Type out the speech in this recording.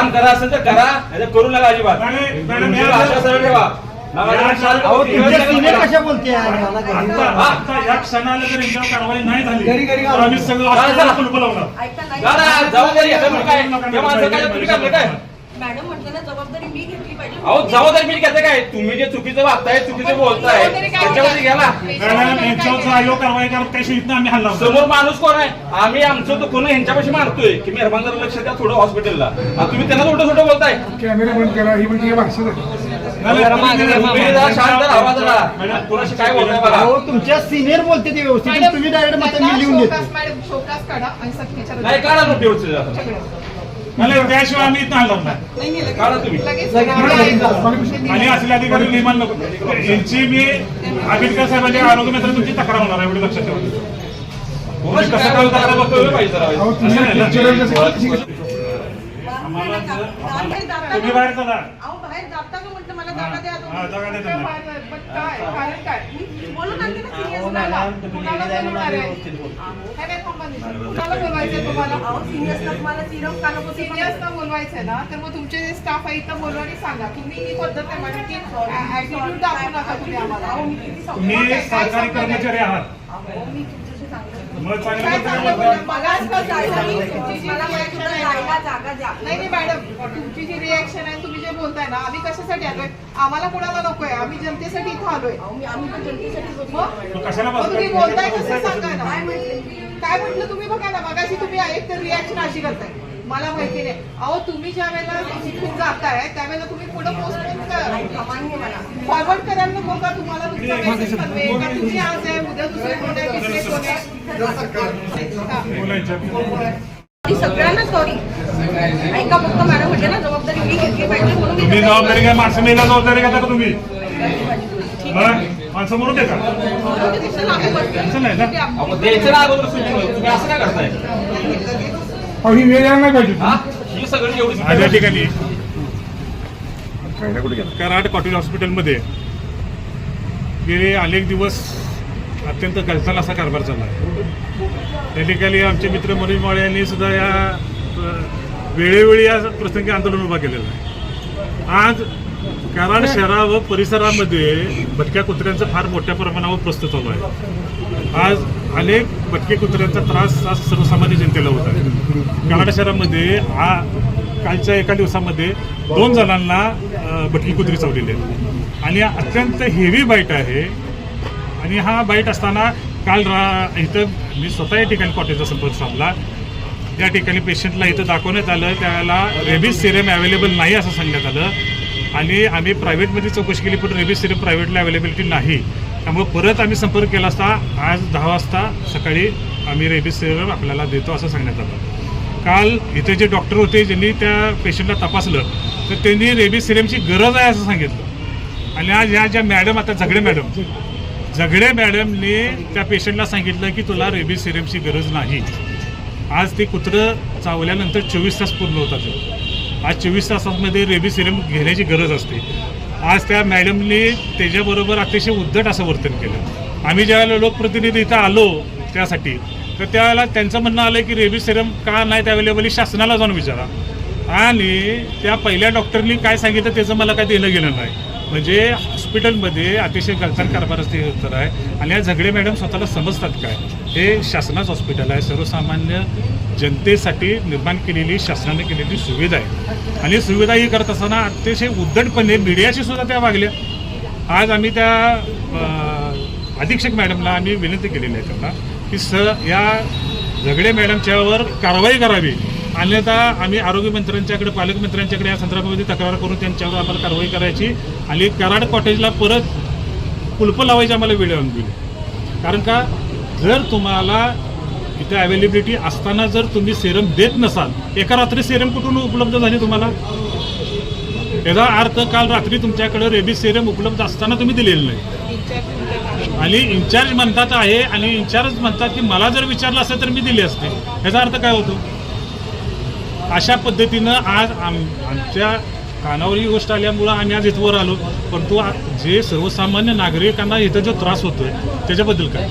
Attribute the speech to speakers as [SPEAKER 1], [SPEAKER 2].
[SPEAKER 1] काम करा असेल तर करा करू नका अजिबात. ठेवा.
[SPEAKER 2] कशा बोलते
[SPEAKER 3] या क्षणाला जर यांच्यावर कारवाई नाही झाली. तर आम्ही सगळं
[SPEAKER 1] जबाबदारी काय काय तुम्ही काय म्हणताय?
[SPEAKER 4] मॅडम ना जबाबदारी मी घेतली पाहिजे.
[SPEAKER 1] अहो जबाबदारी मी घेते काय? तुम्ही जे चुकीचं वागताय चुकीचं बोलताय त्याच्यावरती घ्या ना.
[SPEAKER 3] मॅडम यांच्यावर आयोग कारवाई करत इथनं आम्ही हल्ला
[SPEAKER 1] समोर माणूस कोण आहे? आम्ही आमचं दुखून ह्यांच्यापाशी मारतोय की मेहरबान जरा लक्ष द्या थोडं हॉस्पिटलला आणि तुम्ही त्यांना छोटं छोटं बोलताय.
[SPEAKER 5] कॅमेरा बंद करा ही म्हणजे भाषा
[SPEAKER 1] शांत राहा जरा कुणाशी काय बोलताय बघा.
[SPEAKER 2] अहो तुमच्या सिनियर बोलते ते व्यवस्थित. तुम्ही डायरेक्ट म्हणता मी लिहून देतो
[SPEAKER 6] शोकास काढा आणि सक्तीच्या
[SPEAKER 1] नाही काढा नोटीवरचं
[SPEAKER 3] नाही, त्याशिवाय आम्ही इथं हल्ला नाही.
[SPEAKER 1] काढा तुम्ही.
[SPEAKER 6] लगेच
[SPEAKER 3] आणि असले अधिकारी निर्माण नको. यांची मी आंबेडकर साहेबांच्या आरोग्य मित्र तुमची तक्रार होणार आहे एवढी लक्षात ठेवा.
[SPEAKER 1] काय पाहिजे.
[SPEAKER 5] अहो तुम्ही?
[SPEAKER 4] बाहेर
[SPEAKER 3] चला.
[SPEAKER 4] मला जागा द्या
[SPEAKER 3] हा,
[SPEAKER 4] तुम्ही.
[SPEAKER 3] जागा द्या त्यांना.
[SPEAKER 6] पण काय? कारण काय?
[SPEAKER 4] बोलून आणते ना seniors
[SPEAKER 6] कुणाला
[SPEAKER 4] ला.
[SPEAKER 6] कुणाला बोलवणार आहे. काय काय संबंधित कुणाला बोलवायचंय तुम्हाला.
[SPEAKER 4] अहो, seniors ला तुम्हाला चिरव का नको ते पण-
[SPEAKER 6] सिनियर्सना बोलवायचंय ना तर मग तुमचे जे स्टाफ आहे इथं बोलवा आणि सांगा. तुम्ही ही पद्धत आहे मॅडम की ऍटिट्यूड दाखवू नका तुम्ही आम्हाला.
[SPEAKER 4] अहो, मी किती सांगू?
[SPEAKER 3] तुम्ही सरकारी कर्मचारी आहात.
[SPEAKER 4] अहो, मी चांगलं बोलते.
[SPEAKER 3] मग चांगलं
[SPEAKER 6] काय
[SPEAKER 3] मग.
[SPEAKER 6] बोलणार? मला आजकाल जायला तुमची जी
[SPEAKER 4] मला माहिती जायला जागा द्या.
[SPEAKER 6] नाही नाही मॅडम तुमची जी रिॲक्शन आहे तुम्ही जे बोलताय ना आम्ही कशासाठी आलोय? आम्हाला कोणाला नकोय? आम्ही जनतेसाठी इथं आलोय.
[SPEAKER 4] अहो, मी आम्ही पण जनतेसाठी बोलतो.
[SPEAKER 6] मग?
[SPEAKER 3] मग कशाला
[SPEAKER 6] मग तुम्ही बोलताय कसं सांगा ना
[SPEAKER 4] काय म्हटले?
[SPEAKER 6] काय म्हटलं तुम्ही बघा ना मगाशी तुम्ही एक तर रिॲक्शन अशी करताय. मला माहिती नाही. अहो तुम्ही ज्या वेळेला जाताय त्यावेळेला तुम्ही पुढे पोस्टपोन करा. फॉरवर्ड करायला नको का तुम्हाला तुमचा मेसेज कन्वे का तुम्ही आज आहे उद्या दुसरे कोण आहे तिसरे कोण
[SPEAKER 4] सगळ्यांना सॉरी ऐका फक्त मॅडम म्हणजे ना जबाबदारी मी घेतली पाहिजे म्हणून मी
[SPEAKER 3] तुम्ही जबाबदारी काय माणसं मेला जबाबदारी घेता का तुम्ही?
[SPEAKER 4] ठीक
[SPEAKER 3] मग माणसं म्हणून देता? नाही ना
[SPEAKER 1] द्यायचं ना अगोदर असं काय करताय.
[SPEAKER 5] अहो ही वेळ यायला नाही पाहिजे
[SPEAKER 1] हा? सगळी एवढी
[SPEAKER 3] आज या ठिकाणी. कराड कॉटेज हॉस्पिटलमध्ये गेले अनेक दिवस अत्यंत गलथान असा कारभार चालला आहे. त्या ठिकाणी आमचे मित्र मनोज माळे यांनी सुद्धा या अ, वेळोवेळी या प्रसंगी आंदोलन उभा केलेलं आहे. आज कराड शहरा व परिसरामध्ये भटक्या कुत्र्यांचं फार मोठ्या प्रमाणावर प्रस्तुत चालू आहे. आज अनेक भटके कुत्र्यांचा त्रास आज सर्वसामान्य जनतेला होत आहे. कराड शहरामध्ये हा कालच्या एका दिवसामध्ये दोन जणांना भटकी कुत्री चावलेली आहे. आणि अत्यंत हेवी बाईट आहे. आणि हा बाईट असताना काल रा इथं मी स्वतः या ठिकाणी कॉटेजचा संपर्क साधला. त्या ठिकाणी पेशंटला इथं दाखवण्यात आलं. त्याला रेबीज सिरम अवेलेबल नाही असं सांगण्यात आलं. आणि आम्ही प्रायव्हेटमध्ये चौकशी केली पण रेबीज सिरम प्रायव्हेटला अवेलेबिलिटी नाही. त्यामुळे परत आम्ही संपर्क केला असता आज दहा वाजता सकाळी आम्ही रेबीज सिरप आपल्याला देतो असं सांगण्यात आलं. काल इथे जे डॉक्टर होते ज्यांनी त्या पेशंटला तपासलं तर त्यांनी रेबीज सिरमची गरज आहे असं सांगितलं. आणि आज ह्या ज्या मॅडम आता झगडे मॅडम झगडे मॅडमने त्या पेशंटला सांगितलं की तुला रेबीज सिरमची गरज नाही. आज ते कुत्रं चावल्यानंतर चोवीस तास पूर्ण होतात. आज चोवीस तासामध्ये रेबी सिरम घेण्याची गरज असते. आज त्या मॅडमने त्याच्याबरोबर अतिशय उद्धट असं वर्तन केलं. आम्ही ज्यावेळेला लोकप्रतिनिधी इथं आलो त्यासाठी तर त्यावेळेला त्यांचं म्हणणं आलं की रेबी सिरम का नाहीत अवेलेबल हे शासनाला जाऊन विचारा. आणि त्या पहिल्या डॉक्टरनी काय सांगितलं त्याचं मला काय देणं गेलं नाही. म्हणजे हॉस्पिटलमध्ये अतिशय गलथान कारभार असते उत्तर आहे. आणि या झगडे मॅडम स्वतःला समजतात काय? हे शासनाचं हॉस्पिटल आहे. सर्वसामान्य जनतेसाठी निर्माण केलेली शासनाने केलेली सुविधा आहे. आणि सुविधा ही करत असताना अतिशय उद्धटपणे मीडियाशी सुद्धा त्या वागल्या. आज आम्ही त्या अधीक्षक मॅडमला आम्ही विनंती केलेली आहे त्यांना की स या झगडे मॅडमच्यावर कारवाई करावी. अन्यथा आम्ही आरोग्यमंत्र्यांच्याकडे पालकमंत्र्यांच्याकडे या संदर्भामध्ये तक्रार करून त्यांच्यावर आम्हाला कारवाई करायची आणि कराड कॉटेजला परत कुलपं लावायची आम्हाला वेळ आणून दिली. कारण का जर तुम्हाला इथे अवेलेबिलिटी असताना जर तुम्ही सेरम देत नसाल एका रात्री सेरम कुठून उपलब्ध झाली तुम्हाला? याचा अर्थ काल रात्री तुमच्याकडे रेबीज सेरम उपलब्ध असताना तुम्ही दिलेलं नाही. आणि इन्चार्ज म्हणतात आहे आणि इन्चार्ज म्हणतात की मला जर विचारलं असेल तर मी दिली असते. याचा अर्थ काय होतो? अशा पद्धतीनं आज आम आमच्या कानावर ही गोष्ट आल्यामुळं आम्ही आज इथवर आलो. परंतु जे सर्वसामान्य नागरिकांना इथं जो त्रास होतोय त्याच्याबद्दल काय?